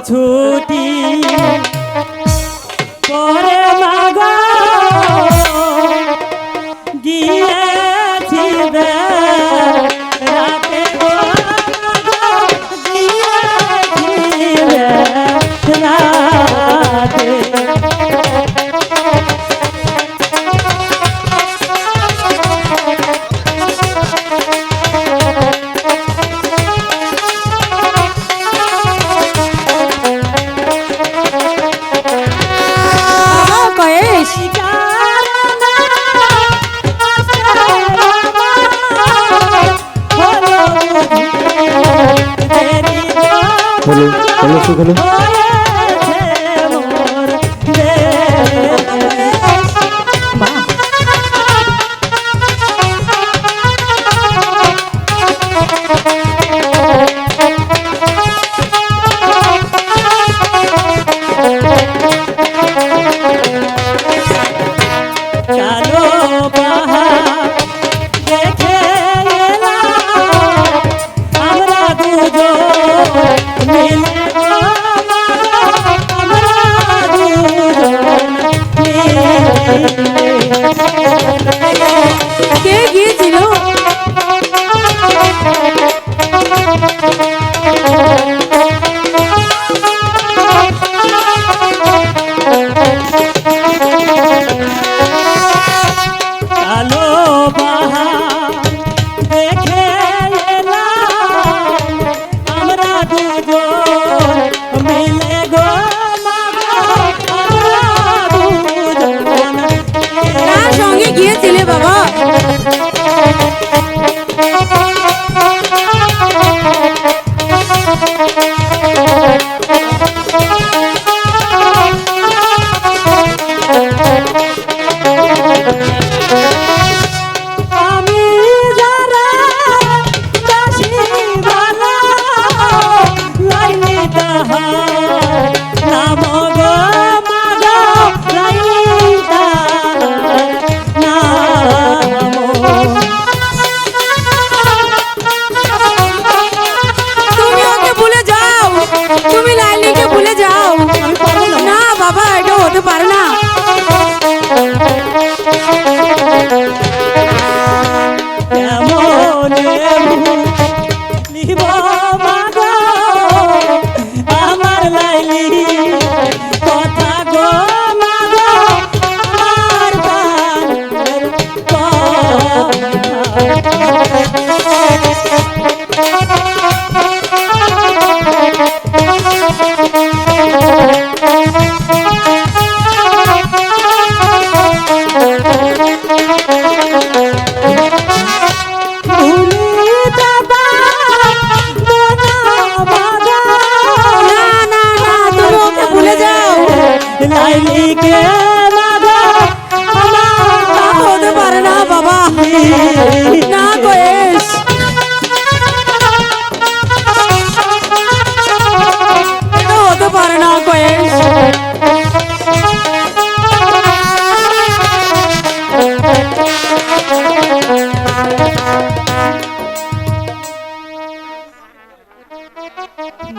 ছুটি হলো হলো সুখ হলো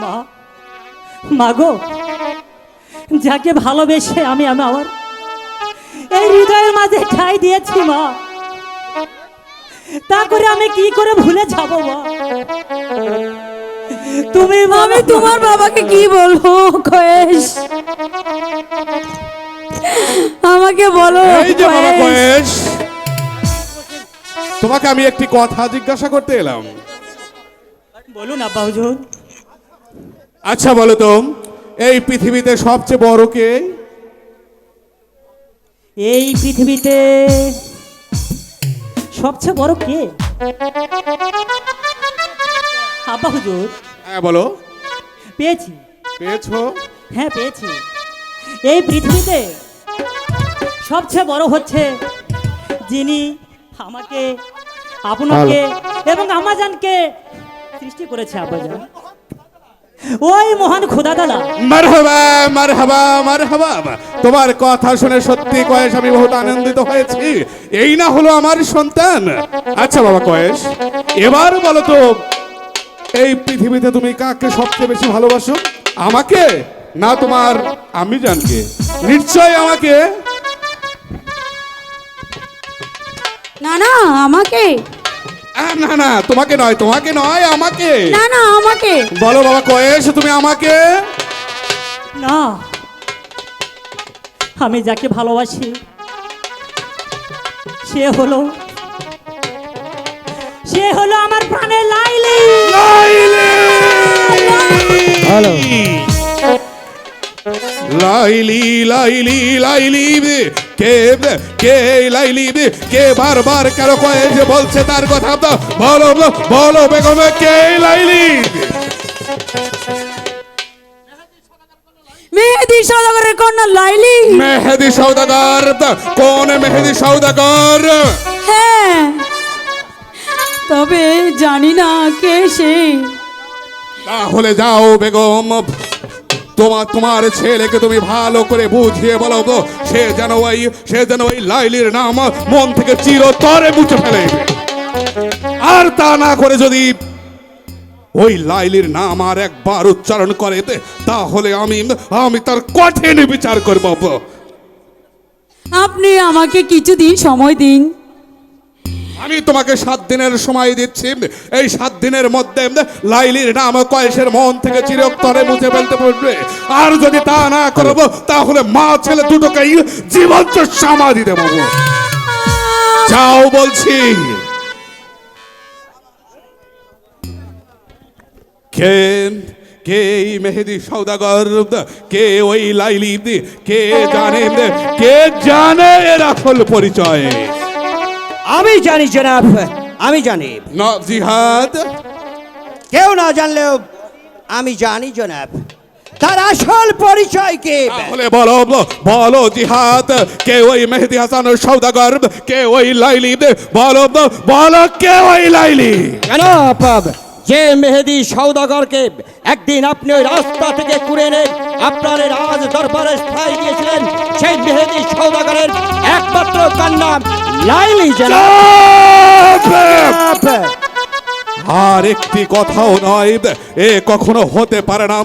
মা মাগো যাকে ভালোবেসে আমি আমি আমার এই হৃদয়ের মাঝে ঠাই দিয়েছি মা। তা করে আমি কি করে ভুলে যাব মা? তুমি আমি তোমার বাবাকে কি বলব কয়েস আমাকে বলো এই যে বাবা কয়েস। কয়েস তোমাকে আমি একটি কথা জিজ্ঞাসা করতে এলাম। বলুন আব্বা হুজুর। আচ্ছা বলো তো এই পৃথিবীতে সবচেয়ে বড় কে? এই পৃথিবীতে সবচেয়ে বড় কে? আব্বা হুজুর। হ্যাঁ বলো। পেয়েছি। পেয়েছ? হ্যাঁ পেয়েছি। এই পৃথিবীতে সবচেয়ে বড় হচ্ছে যিনি আমাকে আপনাকে এবং আমাজানকে সৃষ্টি করেছে আব্বাজান ওই মহান খোদা দাদা মারহাবা মারহাবা মারহাবা। তোমার কথা শুনে সত্যি কয়েস আমি বহুত আনন্দিত হয়েছি। এই না হলো আমার সন্তান। আচ্ছা বাবা কয়েস এবার বলো তো এই পৃথিবীতে তুমি কাকে সবচেয়ে বেশি ভালোবাসো? আমাকে না তোমার আমি জানকে নিশ্চয় আমাকে? না না আমাকে। না না তোমাকে নয় তোমাকে নয় আমাকে। না না আমাকে। বলো বাবা কয়েস তুমি আমাকে। না আমি যাকে ভালোবাসি সে হলো সে হলো আমার প্রাণের লাইলি। হ্যালো। লাইলি লাইলি লাইলি কে কে লাইলি কে বারবার কেন যে বলছে তার কথা তো বলো বলো বেগম কে লাইলি মেহেদি সদাগরের কন্যা লাইলি? মেহেদি সৌদাগর কোন মেহেদি সৌদাগর হ্যাঁ। তবে জানি না কে সে। তাহলে যাও বেগম তোমার তোমার ছেলেকে তুমি ভালো করে বুঝিয়ে বলো গো। সে যেন ওই, সে যেন ওই লাইলির নাম মন থেকে চিরতরে মুছে ফেলে। আর তা না করে যদি ওই লাইলির নাম আর একবার উচ্চারণ করে তাহলে আমি আমি তার কঠিন বিচার করব। আপনি আমাকে কিছুদিন সময় দিন। আমি তোমাকে সাত দিনের সময় দিচ্ছি। এই সাত দিনের মধ্যে লাইলির নাম কয়েসের মন থেকে চিরতরে মুছে ফেলতে পারবে আর যদি তা না করব, তাহলে মা ছেলে দুটোকেই জীবন্ত সমাধি দেব। যাও বলছি। কে কে এই মেহেদি সৌদাগর? কে ওই লাইলি? কে জানে? কে জানে? এর পরিচয়। আমি জানি জনাব আমি জানি। ন জিহাদ। কেউ না জানলেও আমি জানি জনাব তার আসল পরিচয় কে তাহলে বলো বলো জিহাদ কে ওই মেহেদি হাসান সৌদাগর কে ওই লাইলি? বলো বলো কে ওই লাইলি? জনাব যে মেহেদি সৌদাগরকে একদিন আপনি ওই রাস্তা থেকে কুড়ে এনে আপনার রাজ দরবারে স্থায়ী দিয়েছিলেন সেই মেহেদি সৌদাগরের একমাত্র কন্যা লাইলি আর একটি কথাও নয় এ কখনো হতে পারে না।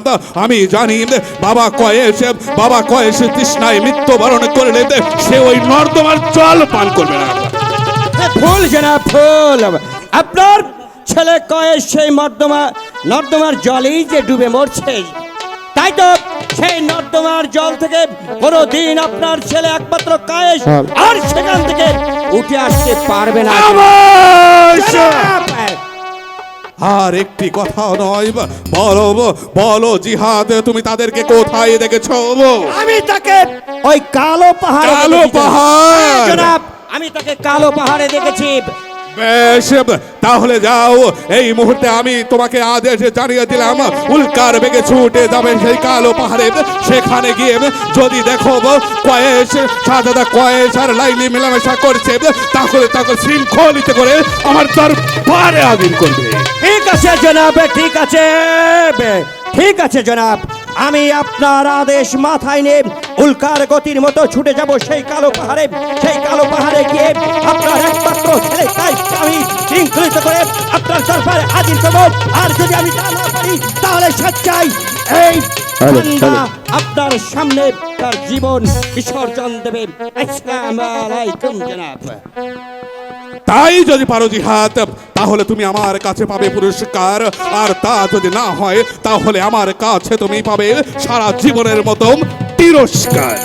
আমি জানি বাবা কয়েছে বাবা কয়েস তৃষ্ণায় মৃত্যুবরণ করলে সে ওই নর্দমার জল পান করবে না। ফুল জনাব ফুল আপনার ছেলে কয়ে সেই নর্দমা নর্দমার জলেই যে ডুবে মরছে। তাই তো সেই নর্দমার জল থেকে কোনো দিন আপনার ছেলে একমাত্র কায়েস আর সেখান থেকে উঠে আসতে পারবে না। আর একটি কথাও নয় বলো বলো জিহাদ তুমি তাদেরকে কোথায় দেখেছ আমি তাকে ওই কালো পাহাড়ে কালো পাহাড়? হ্যাঁ, আমি তাকে কালো পাহাড়ে দেখেছি। বেশ তাহলে যাও, এই মুহূর্তে আমি তোমাকে আদেশ জানিয়ে দিলাম, উল্কার বেগে ছুটে যাবে সেই কালো পাহাড়ে। সেখানে গিয়ে যদি দেখো কয়েস সাজাদা কয়েস আর লাইলি মেলামেশা করছে, তাহলে তাকে শৃঙ্খলিত করে আমার দরবারে আদিন করবে। ঠিক আছে জনাব, ঠিক আছে ঠিক আছে জনাব। আমি আপনার আদেশ মাথায় নিয়ে উল্কার গতির মতো ছুটে যাব সেই কালো পাহাড়ে সেই কালো পাহাড়ে গিয়ে আপনার একমাত্র ছেলে তাই আমি শৃঙ্খলিত করে আপনার দরবারে হাজির করব। আর যদি আমি তা না পারি তাহলে সচ্চাই এই। আপনার সামনে তার জীবন বিসর্জন দেবে। আসসালামু আলাইকুম জনাব। তাই যদি পারো জিহাদ, তাহলে তুমি আমার কাছে পাবে পুরস্কার। আর তা যদি না হয়, তাহলে আমার কাছে তুমি পাবে সারা জীবনের মতো তিরস্কার।